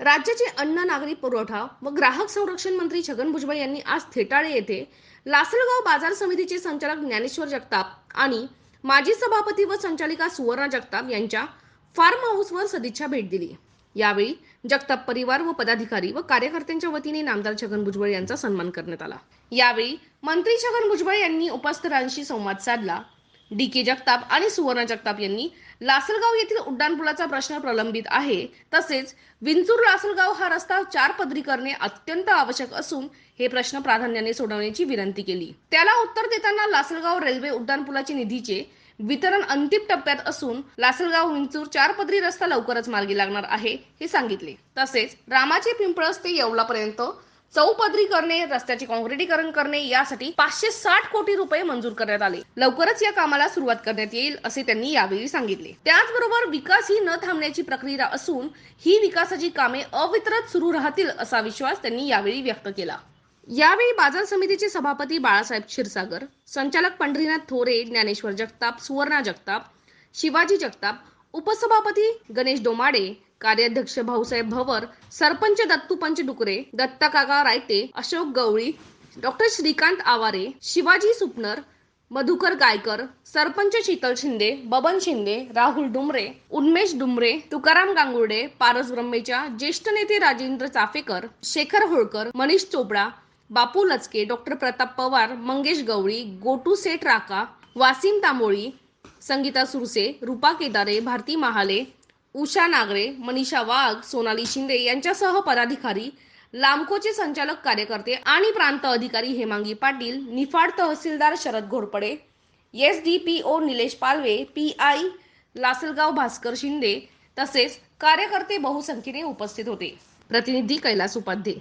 राज्याचे अन्न नागरी पुरवठा व ग्राहक संरक्षण मंत्री छगन भुजबळ यांनी आज थेटाळे येथे लासलगाव बाजार समितीचे संचालक ज्ञानेश्वर जगताप आणि माजी सभापती व संचालिका सुवर्णा जगताप यांच्या फार्म हाऊसवर सदिच्छा भेट दिली. यावेळी जगताप परिवार व पदाधिकारी व कार्यकर्त्यांच्या वतीने नामदार छगन भुजबळ यांचा सन्मान करण्यात आला. यावेळी मंत्री छगन भुजबळ यांनी उपस्थितांशी संवाद साधला. डी के जगताप आणि सुवर्णा जगताप यांनी लासलगाव येथील उड्डाणपुलाचा प्रश्न प्रलंबित आहे. तसेच विंचूर लासलगाव हा रस्ता चार पदरी करणे अत्यंत आवश्यक असून हे प्रश्न प्राधान्याने सोडवण्याची विनंती केली. त्याला उत्तर देताना लासलगाव रेल्वे उड्डाणपुलाचे निधीचे वितरण अंतिम टप्प्यात असून लासलगाव विंचूर चार पदरी रस्ता लवकरच मार्गी लागणार आहे हे सांगितले. तसेच रामाचे पिंपळस ते येवलापर्यंत चौपदरी करणे रस्त्याचे काँक्रिटीकरण करणे यासाठी पाचशे साठ कोटी रुपये मंजूर करण्यात आले. लवकरच या कामाला सुरुवात करण्यात येईल असे त्यांनी यावेळी सांगितले. त्याचबरोबर विकास ही न थांबण्याची प्रक्रिया असून ही विकासाची कामे अवितरत सुरू राहतील असा विश्वास त्यांनी यावेळी व्यक्त केला. यावेळी बाजार समितीचे सभापती बाळासाहेब क्षीरसागर संचालक पंढरीनाथ थोरे ज्ञानेश्वर जगताप सुवर्णा जगताप शिवाजी जगताप उपसभापती गणेश डोमाडे कार्याध्यक्ष भाऊसाहेब भवर सरपंच दत्तू पंच डुकरे दत्ता काका रायते अशोक गवळी डॉक्टर श्रीकांत आवारे शिवाजी सुपनर मधुकर गायकर सरपंच शीतल शिंदे बबन शिंदे राहुल डुमरे उन्मेश डुमरे तुकाराम गांगुर्डे पारस ब्रह्मेच्या ज्येष्ठ नेते राजेंद्र चाफेकर शेखर होळकर मनीष चोपडा बापू लचके डॉक्टर प्रताप पवार मंगेश गवळी गोटू सेठ राका वासिम तांबोळी संगीता सुरसे रूपा केदारे भारती महाले उषा नागरे मनीषा वाघ सोनाली शिंदे यांच्यासह पदाधिकारी लांबकोचे संचालक कार्यकर्ते आणि प्रांत अधिकारी Hemangi Patil Niphad tahsildar Sharad Ghorpade S D P O Nilesh Palve P I Lasalgaon Bhaskar Shinde तसेच कार्यकर्ते बहुसंख्येने उपस्थित होते. प्रतिनिधी कैलास उपाध्ये.